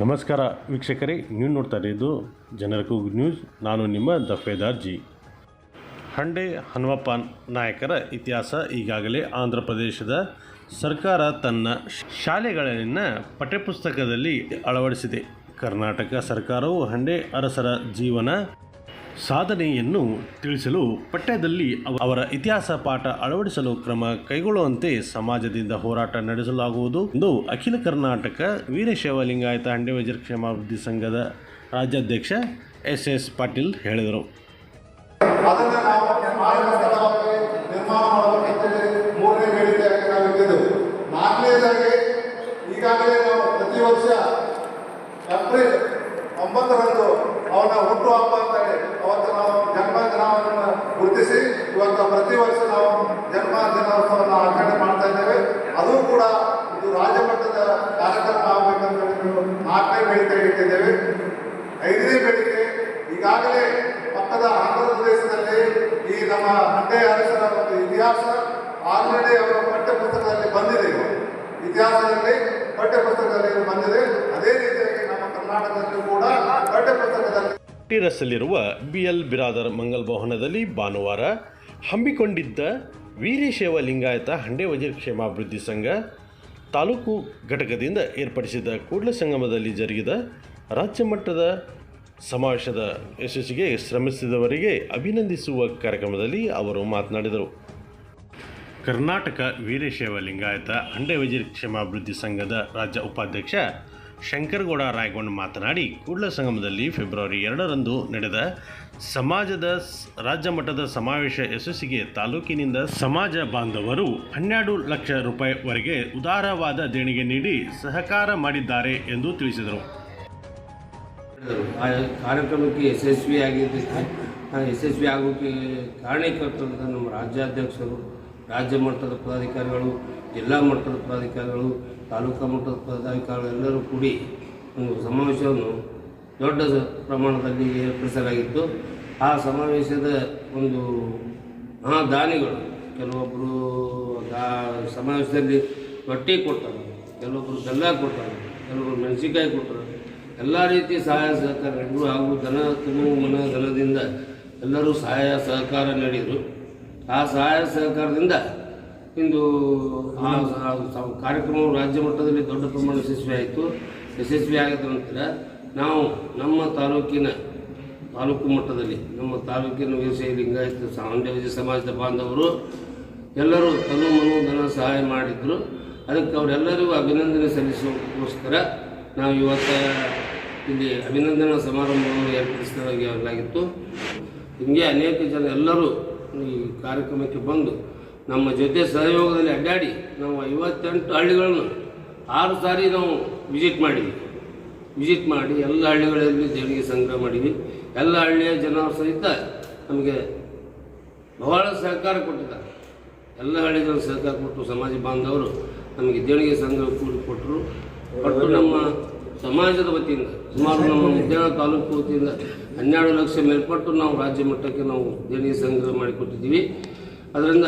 ನಮಸ್ಕಾರ ವೀಕ್ಷಕರೇ, ನೀವು ನೋಡ್ತಾ ಇರೋದು ಜನರ ಕೂಗು ನ್ಯೂಸ್. ನಾನು ನಿಮ್ಮ ದಫೇದಾರ್ ಜಿ. ಹಂಡೆ ಹನುಮಪ್ಪ ನಾಯಕರ ಇತಿಹಾಸ ಈಗಾಗಲೇ ಆಂಧ್ರ ಪ್ರದೇಶದ ಸರ್ಕಾರ ತನ್ನ ಶಾಲೆಗಳಲ್ಲಿನ ಪಠ್ಯಪುಸ್ತಕದಲ್ಲಿ ಅಳವಡಿಸಿದೆ. ಕರ್ನಾಟಕ ಸರ್ಕಾರವು ಹಂಡೆ ಅರಸರ ಜೀವನ ಸಾಧನೆಯನ್ನು ತಿಳಿಸಲು ಪಠ್ಯದಲ್ಲಿ ಅವರ ಇತಿಹಾಸ ಪಾಠ ಅಳವಡಿಸಲು ಕ್ರಮ ಕೈಗೊಳ್ಳುವಂತೆ ಸಮಾಜದಿಂದ ಹೋರಾಟ ನಡೆಸಲಾಗುವುದು. ಎಂದು ಅಖಿಲ ಕರ್ನಾಟಕ ವೀರಶೈವ ಲಿಂಗಾಯತ ಹಂಡೆ ವಜ್ರ ಕ್ಷೇಮಾಭಿವೃದ್ಧಿ ಸಂಘದ ರಾಜ್ಯಾಧ್ಯಕ್ಷ ಎಸ್ ಎಸ್ ಪಾಟೀಲ್ ಹೇಳಿದರು. ಪ್ರತಿ ವರ್ಷ ಏಪ್ರಿಲ್ ಒಂಬತ್ತರಂದು ಅವನ ಹುಟ್ಟು ಹಬ್ಬ ಅಂತೇಳಿ ಅವತ್ತು ನಾವು ಜನ್ಮ ದಿನವನ್ನು ಗುರುತಿಸಿ ಇವತ್ತು ಪ್ರತಿ ವರ್ಷ ನಾವು ಜನ್ಮ ದಿನೋತ್ಸವವನ್ನು ಆಚರಣೆ ಮಾಡ್ತಾ ಇದ್ದೇವೆ. ಅದು ಕೂಡ ಇದು ರಾಜ್ಯಮಟ್ಟದ ಕಾರ್ಯಕ್ರಮ ಆಗಬೇಕಂತ ನಾಲ್ಕನೇ ಬೆಳಿಗ್ಗೆ ಇಟ್ಟಿದ್ದೇವೆ. ಐದನೇ ಬೆಳಿಗ್ಗೆ ಈಗಾಗಲೇ ಪಕ್ಕದ ಆಂಧ್ರ ಪ್ರದೇಶದಲ್ಲಿ ಈ ನಮ್ಮ ಹಂಡೆ ಅರಸರ ಒಂದು ಇತಿಹಾಸ, ಆಲ್ರೆಡಿ ಅವರ ಪಠ್ಯ ಪುಸ್ತಕದಲ್ಲಿ ಬಂದಿದೆ. ಇತಿಹಾಸದಲ್ಲಿ ಪಠ್ಯ ಪುಸ್ತಕದಲ್ಲಿ ಬಂದಿದೆ. ಅದೇ ರೀತಿಯಾಗಿ ನಮ್ಮ ಕರ್ನಾಟಕದಲ್ಲೂ ಕೂಡ ಪಠ್ಯ ಪುಸ್ತಕದಲ್ಲಿ ಟಿರಸ್ಸಲ್ಲಿರುವ ಬಿ ಎಲ್ ಬಿರಾದರ್ ಮಂಗಲ್ ಭವನದಲ್ಲಿ ಭಾನುವಾರ ಹಮ್ಮಿಕೊಂಡಿದ್ದ ವೀರಶೈವ ಲಿಂಗಾಯತ ಹಂಡೆ ವಜ್ರ ಕ್ಷೇಮಾಭಿವೃದ್ಧಿ ಸಂಘ ತಾಲೂಕು ಘಟಕದಿಂದ ಏರ್ಪಡಿಸಿದ ಕೂಡಲ ಸಂಗಮದಲ್ಲಿ ಜರುಗಿದ ರಾಜ್ಯ ಮಟ್ಟದ ಸಮಾವೇಶದ ಯಶಸ್ಸಿಗೆ ಶ್ರಮಿಸಿದವರಿಗೆ ಅಭಿನಂದಿಸುವ ಕಾರ್ಯಕ್ರಮದಲ್ಲಿ ಅವರು ಮಾತನಾಡಿದರು. ಕರ್ನಾಟಕ ವೀರಶೈವ ಲಿಂಗಾಯತ ಹಂಡೆ ವಜ್ರ ಕ್ಷೇಮಾಭಿವೃದ್ಧಿ ಸಂಘದ ರಾಜ್ಯ ಉಪಾಧ್ಯಕ್ಷ ಶಂಕರಗೌಡ ರಾಯಗೊಂಡ್ ಮಾತನಾಡಿ, ಕೂಡಲ ಸಂಗಮದಲ್ಲಿ ಫೆಬ್ರವರಿ ಎರಡರಂದು ನಡೆದ ಸಮಾಜದ ರಾಜ್ಯ ಮಟ್ಟದ ಸಮಾವೇಶ ಯಶಸ್ಸಿಗೆ ತಾಲೂಕಿನಿಂದ ಸಮಾಜ ಬಾಂಧವರು ಹನ್ನೆರಡು ಲಕ್ಷ ರೂಪಾಯಿವರೆಗೆ ಉದಾರವಾದ ದೇಣಿಗೆ ನೀಡಿ ಸಹಕಾರ ಮಾಡಿದ್ದಾರೆ ಎಂದು ತಿಳಿಸಿದರು. ಕಾರ್ಯಕ್ರಮಕ್ಕೆ ಯಶಸ್ವಿಯಾಗಿದ್ದಕ್ಕೆ ಯಶಸ್ವಿ ಆಗೋಕ್ಕೆ ಕಾರಣೀಕರ್ತರಾದ ನಮ್ಮ ರಾಜ್ಯಾಧ್ಯಕ್ಷರು, ರಾಜ್ಯ ಮಟ್ಟದ ಪದಾಧಿಕಾರಿಗಳು, ಜಿಲ್ಲಾ ಮಟ್ಟದ ಪದಾಧಿಕಾರಿಗಳು, ತಾಲೂಕಾ ಮಟ್ಟದ ಪದಾಧಿಕಾರಿಗಳು ಎಲ್ಲರೂ ಕೂಡಿ ಸಮಾವೇಶವನ್ನು ದೊಡ್ಡ ಪ್ರಮಾಣದಲ್ಲಿ ಏರ್ಪಡಿಸಲಾಗಿತ್ತು. ಆ ಸಮಾವೇಶದ ಒಂದು ದಾನಿಗಳು ಕೆಲವೊಬ್ಬರು ಆ ಸಮಾವೇಶದಲ್ಲಿ ರೊಟ್ಟಿ ಕೊಡ್ತಾರೆ ಕೆಲವೊಬ್ಬರು ಬೆಲ್ಲ ಕೊಡ್ತಾರೆ ಕೆಲವೊಬ್ಬರು ಮೆಣಸಿನ್ಕಾಯಿ ಕೊಡ್ತಾರೆ ಎಲ್ಲ ರೀತಿಯ ಸಹಾಯ ಸಹಕಾರ ನೀಡಿದ್ರು ಹಾಗೂ ಧನ ತುಮು ಮನ ಧನದಿಂದ ಎಲ್ಲರೂ ಸಹಾಯ ಸಹಕಾರ ನೀಡಿದರು. ಆ ಸಹಾಯ ಸಹಕಾರದಿಂದ ಇಂದು ಆ ಆ ಕಾರ್ಯಕ್ರಮವು ರಾಜ್ಯ ಮಟ್ಟದಲ್ಲಿ ದೊಡ್ಡ ಪ್ರಮಾಣ ಯಶಸ್ವಿ ಆಯಿತು ಯಶಸ್ವಿ ಆಗಿದ ನಂತರ ನಾವು ನಮ್ಮ ತಾಲೂಕಿನ ತಾಲೂಕು ಮಟ್ಟದಲ್ಲಿ, ನಮ್ಮ ತಾಲೂಕಿನ ವ್ಯವಸಾಯ ಲಿಂಗಾಯತ ಸಾಮಾನ್ಯ ಸಮಾಜದ ಬಾಂಧವರು ಎಲ್ಲರೂ ತನು ಮನು ಧನ ಸಹಾಯ ಮಾಡಿದ್ರು. ಅದಕ್ಕೆ ಅವರೆಲ್ಲರಿಗೂ ಅಭಿನಂದನೆ ಸಲ್ಲಿಸೋಕ್ಕೋಸ್ಕರ ನಾವು ಇವತ್ತು ಇಲ್ಲಿ ಅಭಿನಂದನಾ ಸಮಾರಂಭವನ್ನು ಏರ್ಪಡಿಸಲಾಗಿತ್ತು ಹಿಂಗೆ ಅನೇಕ ಜನ ಎಲ್ಲರೂ ಈ ಕಾರ್ಯಕ್ರಮಕ್ಕೆ ಬಂದು ನಮ್ಮ ಜೊತೆ ಸಹಯೋಗದಲ್ಲಿ ಅಡ್ಡಾಡಿ ನಾವು ಐವತ್ತೆಂಟು ಹಳ್ಳಿಗಳನ್ನು ಆರು ಸಾರಿ ನಾವು ವಿಸಿಟ್ ಮಾಡಿದ್ವಿ. ವಿಸಿಟ್ ಮಾಡಿ ಎಲ್ಲ ಹಳ್ಳಿಗಳಲ್ಲಿ ದೇಣಿಗೆ ಸಂಗ್ರಹ ಮಾಡಿದ್ವಿ. ಎಲ್ಲ ಹಳ್ಳಿಯ ಜನ ಸಹಿತ ನಮಗೆ ಬಹಳ ಸಹಕಾರ ಕೊಟ್ಟಿದ್ದಾರೆ. ಎಲ್ಲ ಹಳ್ಳಿಗಳ ಸಹಕಾರ ಕೊಟ್ಟು ಸಮಾಜ ಬಾಂಧವರು ನಮಗೆ ದೇಣಿಗೆ ಸಂಗ್ರಹ ಕೂಡಿ ಕೊಟ್ಟರು. ಕೊಟ್ಟು ನಮ್ಮ ಸಮಾಜದ ವತಿಯಿಂದ, ಸುಮಾರು ನಮ್ಮ ಮುದ್ದೇನ ತಾಲೂಕು ವತಿಯಿಂದ ಹನ್ನೆರಡು ಲಕ್ಷ ಮೇಲ್ಪಟ್ಟು ನಾವು ರಾಜ್ಯ ಮಟ್ಟಕ್ಕೆ ನಾವು ದೇಣಿಗೆ ಸಂಗ್ರಹ ಮಾಡಿಕೊಟ್ಟಿದ್ದೀವಿ ಅದರಿಂದ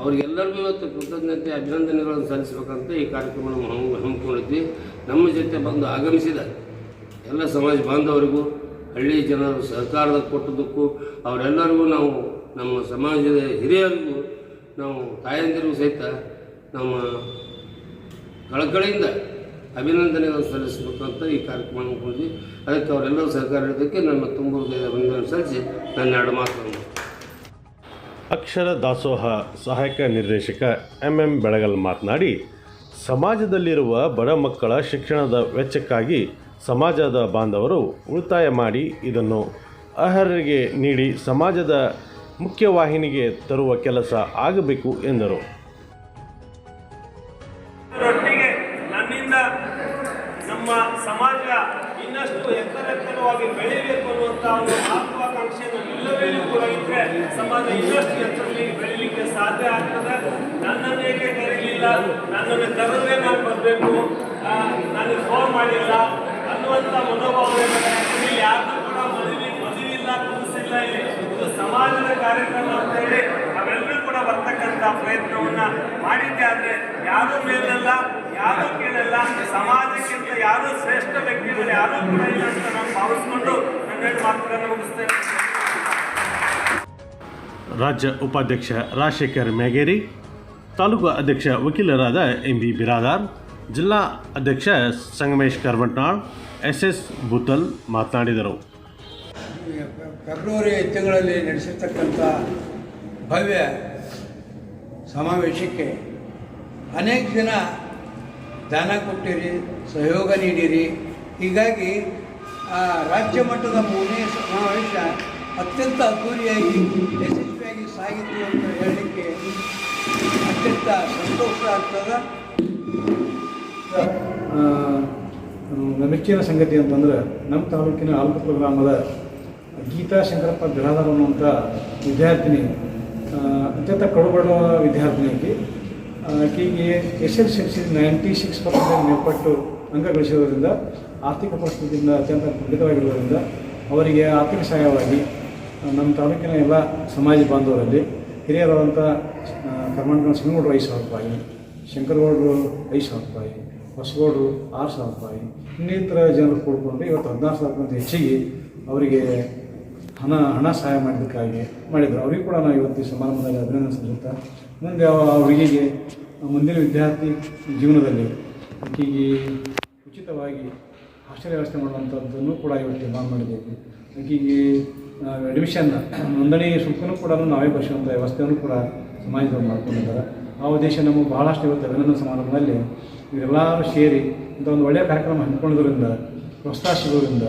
ಅವರಿಗೆಲ್ಲರಿಗೂ ಇವತ್ತು ಕೃತಜ್ಞತೆ, ಅಭಿನಂದನೆಗಳನ್ನು ಸಲ್ಲಿಸಬೇಕಂತ ಈ ಕಾರ್ಯಕ್ರಮವನ್ನು ಹಮ್ಮಿ ಹಮ್ಮಿಕೊಂಡಿದ್ವಿ. ನಮ್ಮ ಜೊತೆ ಬಂದು ಆಗಮಿಸಿದ ಎಲ್ಲ ಸಮಾಜ ಬಾಂಧವರಿಗೂ, ಹಳ್ಳಿ ಜನರು ಸಹಕಾರದ ಕೊಟ್ಟದಕ್ಕೂ, ಅವರೆಲ್ಲರಿಗೂ ನಾವು ನಮ್ಮ ಸಮಾಜದ ಹಿರಿಯರಿಗೂ, ನಾವು ತಾಯಂದಿರಿಗೂ ಸಹಿತ ನಮ್ಮ ಕಳಕಳಿಯಿಂದ ಅಭಿನಂದನೆಗಳನ್ನು ಸಲ್ಲಿಸಬೇಕಂತ ಈ ಕಾರ್ಯಕ್ರಮ ಹಮ್ಮಿಕೊಂಡ್ವಿ ಅದಕ್ಕೆ ಅವರೆಲ್ಲರೂ ಸಹಕಾರ ನೀಡೋದಕ್ಕೆ ನನ್ನ ತುಂಬ ಅಭಿನಂದನೆ ಸಲ್ಲಿಸಿ ನನ್ನ ಎರಡು ಮಾತುಗಳನ್ನು ಅಕ್ಷರ ದಾಸೋಹ ಸಹಾಯಕ ನಿರ್ದೇಶಕ ಎಂ ಎಂ ಬೆಳಗಲ್ ಮಾತನಾಡಿ ಸಮಾಜದಲ್ಲಿರುವ ಬಡ ಮಕ್ಕಳ ಶಿಕ್ಷಣದ ವೆಚ್ಚಕ್ಕಾಗಿ ಸಮಾಜದ ಬಾಂಧವರು ಉಳಿತಾಯ ಮಾಡಿ ಇದನ್ನು ಅರ್ಹರಿಗೆ ನೀಡಿ ಸಮಾಜದ ಮುಖ್ಯವಾಹಿನಿಗೆ ತರುವ ಕೆಲಸ ಆಗಬೇಕು ಎಂದರು. ನನ್ನಿಂದ ನಮ್ಮ ಸಮಾಜ ಇನ್ನಷ್ಟು ಎತ್ತರೆತ್ತರವಾಗಿ ಬೆಳಿಬೇಕು ಅನ್ನುವಂಥ ಒಂದು ಮಹತ್ವಾಕಾಂಕ್ಷೆ ನಮ್ಮೆಲ್ಲರಿಗೂ ಕೂಡ ಇದ್ರೆ ಸಮಾಜ ಇನ್ನಷ್ಟು ಎತ್ತರದಲ್ಲಿ ಬೆಳಿಲಿಕ್ಕೆ ಸಾಧ್ಯ ಆಗ್ತದೆ. ನನ್ನನ್ನು ಏಕೆ ಕರೀಲಿಲ್ಲ. ನನ್ನನ್ನು ಕರೆದ್ರೆ ನಾನು ಬರಬೇಕು. ನಾನು ಫೋನ್ ಮಾಡಿಲ್ಲ. ಅನ್ನುವಂಥ ಮನೋಭಾವ ಇಲ್ಲಿ ಯಾರು ಕೂಡ ಮದುವೆ ಕನಸಿಲ್ಲ ಇಲ್ಲಿ ಇದು ಸಮಾಜದ ಕಾರ್ಯಕ್ರಮ ಅಂತ ಹೇಳಿ ನಾವೆಲ್ಲರೂ ಕೂಡ ಬರ್ತಕ್ಕಂಥ ಪ್ರಯತ್ನವನ್ನ ಮಾಡಿದ್ದೆ ಆದರೆ ಯಾರೂ ಮೇಲಲ್ಲ, ಯಾರೂ ಕೇಳಲ್ಲ. ಸಮಾಜಕ್ಕಿಂತ ಯಾರೂ ಶ್ರೇಷ್ಠ ವ್ಯಕ್ತಿಗಳು ಯಾರೂ ಕೂಡ ಇಲ್ಲ ಅಂತ ನಾನು ಭಾವಿಸ್ಕೊಂಡು ನನ್ನ ಮಾತುಗಳನ್ನು ಮುಗಿಸ್ತೇನೆ. ರಾಜ್ಯ ಉಪಾಧ್ಯಕ್ಷ ರಾಜಶೇಖರ್ ಮ್ಯಾಗೇರಿ ತಾಲೂಕು ಅಧ್ಯಕ್ಷ ವಕೀಲರಾದ ಎಂ ಬಿ ಬಿರಾದಾರ್, ಜಿಲ್ಲಾ ಅಧ್ಯಕ್ಷ ಸಂಗಮೇಶ್ ಕರ್ಮಟ್ನಾಳ್ ಎಸ್ ಎಸ್ ಬುತಲ್ ಮಾತನಾಡಿದರು. ಫೆಬ್ರವರಿ ತಿಂಗಳಲ್ಲಿ ನಡೆಸಿರ್ತಕ್ಕಂಥ ಭವ್ಯ ಸಮಾವೇಶಕ್ಕೆ ಅನೇಕ ಜನ ದಾನ ಕೊಟ್ಟಿರಿ, ಸಹಯೋಗ ನೀಡಿರಿ. ಹೀಗಾಗಿ ರಾಜ್ಯ ಮಟ್ಟದ ಮೂರನೇ ಸಮಾವೇಶ ಅತ್ಯಂತ ಅದ್ಧೂರಿಯಾಗಿ ಯಶಸ್ವಿಯಾಗಿ ಸಾಗಿತು ಅಂತ ಹೇಳಲಿಕ್ಕೆ ಅತ್ಯಂತ ಸಂತೋಷ ಆಗ್ತದೆ. ಮೆಚ್ಚಿನ ಸಂಗತಿ ಅಂತಂದ್ರೆ ನಮ್ಮ ತಾಲೂಕಿನ ಆಲ್ಪುರ ಗ್ರಾಮದ ಗೀತಾ ಶಂಕರಪ್ಪ ಬಿರಾದಾರ್ ಅನ್ನುವಂಥ ವಿದ್ಯಾರ್ಥಿನಿ ಅತ್ಯಂತ ಕಡುಬಡುವ ವಿದ್ಯಾರ್ಥಿನಿ ಆ, ಆಕೆಗೆ S L C ninety six percent ಮೇಲ್ಪಟ್ಟು ಅಂಕ ಗಳಿಸಿರೋದ್ರಿಂದ ಆರ್ಥಿಕ ಪರಿಸ್ಥಿತಿಯಿಂದ ಅತ್ಯಂತ ಖಂಡಿತವಾಗಿರುವುದರಿಂದ ಅವರಿಗೆ ಆರ್ಥಿಕ ಸಹಾಯವಾಗಿ ನಮ್ಮ ತಾಲೂಕಿನ ಎಲ್ಲ ಸಮಾಜ ಬಾಂಧವರಲ್ಲಿ ಹಿರಿಯರಾದಂಥ ಕರ್ನಾಟಕ ಸಿಂಗಗೌಡರು ಐದು ಸಾವಿರ ರೂಪಾಯಿ, ಶಂಕರಗೌಡರು ಐದು ಸಾವಿರ ರೂಪಾಯಿ, ಹೊಸಗೌಡರು ಆರು ಸಾವಿರ ರೂಪಾಯಿ, ಇನ್ನಿತರ ಜನರು ಕೂಡಿಕೊಂಡು ಇವತ್ತು ಹದಿನಾರು ಸಾವಿರಕ್ಕಿಂತ ಹೆಚ್ಚಿಗೆ ಅವರಿಗೆ ಹಣ ಹಣ ಸಹಾಯ ಮಾಡೋದಕ್ಕಾಗಿ ಮಾಡಿದರು. ಅವರಿಗೂ ಕೂಡ ನಾವು ಇವತ್ತು ಸಮಾರಂಭದಲ್ಲಿ ಅಭಿನಂದನೆ ಮುಂದೆ ಆ ಹುಡುಗಿಗೆ ಮುಂದಿನ ವಿದ್ಯಾರ್ಥಿ ಜೀವನದಲ್ಲಿ ಆಕೆಗೆ ಉಚಿತವಾಗಿ ಹಾಸ್ಟೆಲ್ ವ್ಯವಸ್ಥೆ ಮಾಡುವಂಥದ್ದನ್ನು ಕೂಡ ಇವತ್ತು ತೀರ್ಮಾನ ಮಾಡಿದ್ದೇವೆ. ಆಕೆಗೆ ಅಡ್ಮಿಷನ್ ನೋಂದಣಿ ಶುಲ್ಕನೂ ಕೂಡ ನಾವೇ ಬರೆಸುವಂಥ ವ್ಯವಸ್ಥೆಯನ್ನು ಕೂಡ ಸಮಾಜದವ್ರು ಮಾಡ್ಕೊಂಡಿದ್ದಾರೆ. ಆ ಉದ್ದೇಶ ನಮಗೆ ಭಾಳಷ್ಟು ಇವತ್ತು ಅಭಿನಂದನ ಸಮಾರಂಭದಲ್ಲಿ ಇವರೆಲ್ಲರೂ ಸೇರಿ ಇಂಥ ಒಂದು ಒಳ್ಳೆಯ ಕಾರ್ಯಕ್ರಮ ಹಮ್ಮಿಕೊಳ್ಳೋದ್ರಿಂದ ಪ್ರೋತ್ಸಾಹ ಸಿಗೋದ್ರಿಂದ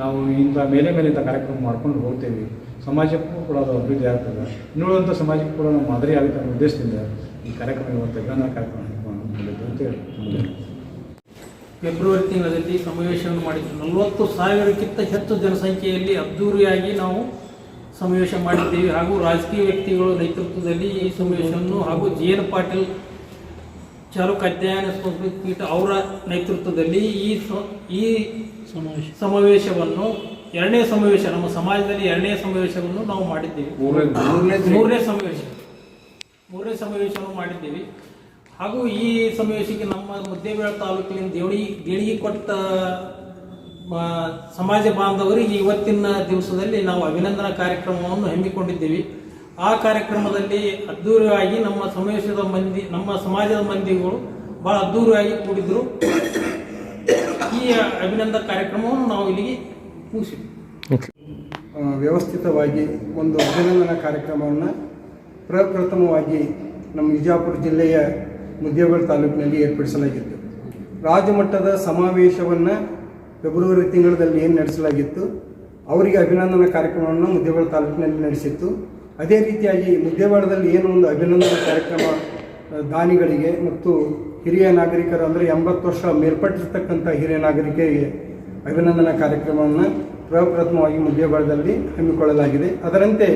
ನಾವು ಇಂಥ ಮೇಲೆ ಮೇಲೆ ಇಂಥ ಕಾರ್ಯಕ್ರಮ ಮಾಡ್ಕೊಂಡು ಹೋಗ್ತೇವೆ. ಸಮಾಜಕ್ಕೂ ಕೂಡ ಅದು ಅಭಿವೃದ್ಧಿ ಆಗ್ತದೆ. ಇನ್ನುಳಿದಂಥ ಸಮಾಜಕ್ಕೂ ಕೂಡ ನಾವು ಮಾದರಿ ಆಗುತ್ತೆ ಅನ್ನೋ ಉದ್ದೇಶದಿಂದ ಈ ಕಾರ್ಯಕ್ರಮ ಇವತ್ತು ಅಭಿನಂದನಾ ಕಾರ್ಯಕ್ರಮ ಅಂತ ಅಂತೇಳಿ ಫೆಬ್ರವರಿ ತಿಂಗಳಲ್ಲಿ ಸಮಾವೇಶವನ್ನು ಮಾಡಿದ್ದು ನಲವತ್ತು ಸಾವಿರಕ್ಕಿಂತ ಹೆಚ್ಚು ಜನಸಂಖ್ಯೆಯಲ್ಲಿ ಅದ್ಧೂರಿಯಾಗಿ ನಾವು ಸಮಾವೇಶ ಮಾಡಿದ್ದೇವೆ. ಹಾಗೂ ರಾಜಕೀಯ ವ್ಯಕ್ತಿಗಳ ನೇತೃತ್ವದಲ್ಲಿ ಈ ಸಮಾವೇಶವನ್ನು ಹಾಗೂ ಜಿ ಎನ್ ಪಾಟೀಲ್ ಚಾಲುಕ್ ಅಧ್ಯಯನ ಸಂಸ್ಕೃತಿ ಪೀಠ ಅವರ ನೇತೃತ್ವದಲ್ಲಿ ಈ ಈ ಸಮಾವೇಶ. ಸಮಾವೇಶವನ್ನು ಎರಡನೇ ಸಮಾವೇಶ ನಮ್ಮ ಸಮಾಜದಲ್ಲಿ ಎರಡನೇ ಸಮಾವೇಶವನ್ನು ನಾವು ಮಾಡಿದ್ದೇವೆ. ಮೂರನೇ ಸಮಾವೇಶ. ಮೂರನೇ ಸಮಾವೇಶವನ್ನು ಮಾಡಿದ್ದೇವೆ. ಹಾಗೂ ಈ ಸಮಾವೇಶಕ್ಕೆ ನಮ್ಮ ಮುದ್ದೇಬೇಳ ತಾಲೂಕಿನ ದೇವಳಿ ದೇಣಿಗೆ ಕೊಟ್ಟ ಸಮಾಜ ಬಾಂಧವರಿಗೆ ಇವತ್ತಿನ ದಿವಸದಲ್ಲಿ ನಾವು ಅಭಿನಂದನಾ ಕಾರ್ಯಕ್ರಮವನ್ನು ಹಮ್ಮಿಕೊಂಡಿದ್ದೇವೆ. ಆ ಕಾರ್ಯಕ್ರಮದಲ್ಲಿ ಅದ್ಧೂರಿಯಾಗಿ ನಮ್ಮ ಸಮಾವೇಶದ ಮಂದಿ, ನಮ್ಮ ಸಮಾಜದ ಮಂದಿಗಳು ಬಹಳ ಅದ್ಧೂರಿಯಾಗಿ ಕೂಡಿದ್ರು. ಈ ಅಭಿನಂದನಾ ಕಾರ್ಯಕ್ರಮವನ್ನು ನಾವು ಇಲ್ಲಿಗೆ ಮುಗಿಸಿದ್ವಿ. ವ್ಯವಸ್ಥಿತವಾಗಿ ಒಂದು ಅಭಿನಂದನಾ ಕಾರ್ಯಕ್ರಮವನ್ನು ಪ್ರಪ್ರಥಮವಾಗಿ ನಮ್ಮ ವಿಜಯಪುರ ಜಿಲ್ಲೆಯ ಮುದ್ದೇಬೇಳ ತಾಲೂಕಿನಲ್ಲಿ ಏರ್ಪಡಿಸಲಾಗಿತ್ತು. ರಾಜ್ಯಮಟ್ಟದ ಸಮಾವೇಶವನ್ನು ಫೆಬ್ರವರಿ ತಿಂಗಳಲ್ಲಿ ಏನು ನಡೆಸಲಾಗಿತ್ತು, ಅವರಿಗೆ ಅಭಿನಂದನಾ ಕಾರ್ಯಕ್ರಮವನ್ನು ಮುದ್ದೇಬೇಳ ತಾಲೂಕಿನಲ್ಲಿ ನಡೆಸಿತ್ತು. ಅದೇ ರೀತಿಯಾಗಿ ಮುದ್ದೇಬೇಳದಲ್ಲಿ ಏನು ಒಂದು ಅಭಿನಂದನಾ ಕಾರ್ಯಕ್ರಮ ದಾನಿಗಳಿಗೆ ಮತ್ತು ಹಿರಿಯ ನಾಗರಿಕರು ಅಂದರೆ ಎಂಬತ್ತು ವರ್ಷ ಮೇಲ್ಪಟ್ಟಿರ್ತಕ್ಕಂಥ ಹಿರಿಯ ನಾಗರಿಕರಿಗೆ ಅಭಿನಂದನಾ ಕಾರ್ಯಕ್ರಮವನ್ನು ಪ್ರಪ್ರಥಮವಾಗಿ ಮುದ್ದೇಬೇಳದಲ್ಲಿ ಹಮ್ಮಿಕೊಳ್ಳಲಾಗಿದೆ. ಅದರಂತೆ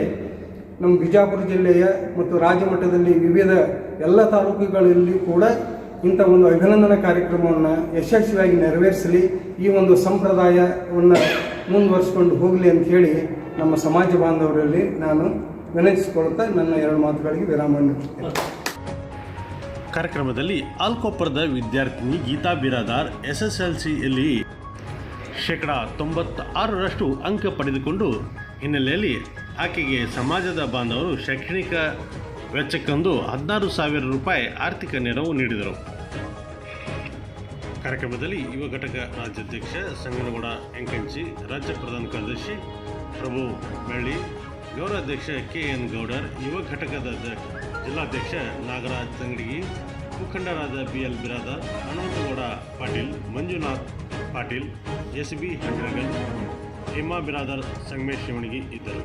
ನಮ್ಮ ಬಿಜಾಪುರ ಜಿಲ್ಲೆಯ ಮತ್ತು ರಾಜ್ಯ ಮಟ್ಟದಲ್ಲಿ ವಿವಿಧ ಎಲ್ಲ ತಾಲೂಕುಗಳಲ್ಲಿ ಕೂಡ ಇಂಥ ಒಂದು ಅಭಿನಂದನಾ ಕಾರ್ಯಕ್ರಮವನ್ನು ಯಶಸ್ವಿಯಾಗಿ ನೆರವೇರಿಸಲಿ, ಈ ಒಂದು ಸಂಪ್ರದಾಯವನ್ನು ಮುಂದುವರಿಸ್ಕೊಂಡು ಹೋಗಲಿ ಅಂತ ಹೇಳಿ ನಮ್ಮ ಸಮಾಜ ಬಾಂಧವರಲ್ಲಿ ನಾನು ವಿನಂತಿಸಿಕೊಳ್ತಾ ನನ್ನ ಎರಡು ಮಾತುಗಳಿಗೆ ವಿರಾಮ ಕಾರ್ಯಕ್ರಮದಲ್ಲಿ ಆಲ್ಕೊಪ್ಪರದ ವಿದ್ಯಾರ್ಥಿನಿ Geeta Biradar S S L ಸಿಯಲ್ಲಿ ಶೇಕಡ ತೊಂಬತ್ತಾರರಷ್ಟು ಅಂಕ ಪಡೆದುಕೊಂಡು ಹಿನ್ನೆಲೆಯಲ್ಲಿ ಆಕೆಗೆ ಸಮಾಜದ ಬಾಂಧವರು ಶೈಕ್ಷಣಿಕ ವೆಚ್ಚಕ್ಕೊಂದು ಹದಿನಾರು ಸಾವಿರ ರೂಪಾಯಿ ಆರ್ಥಿಕ ನೆರವು ನೀಡಿದರು. ಕಾರ್ಯಕ್ರಮದಲ್ಲಿ ಯುವ ಘಟಕ ರಾಜ್ಯಾಧ್ಯಕ್ಷ ಸಂಗನಗೌಡ ಎಂಕಂಚಿ ರಾಜ್ಯ ಪ್ರಧಾನ ಕಾರ್ಯದರ್ಶಿ ಪ್ರಭು ಬೆಳ್ಳಿ ಗೌರವಾಧ್ಯಕ್ಷ ಕೆ ಎನ್ ಗೌಡರ್, ಯುವ ಘಟಕದ ಜಿಲ್ಲಾಧ್ಯಕ್ಷ ನಾಗರಾಜ್ ತಂಗಡಿಗಿ, ಮುಖಂಡರಾದ B L Biradar, Hanumantagouda Patil, Manjunath Patil, S B Handragal Hema Biradar, Sangamesh Shivanagi ಇದ್ದರು.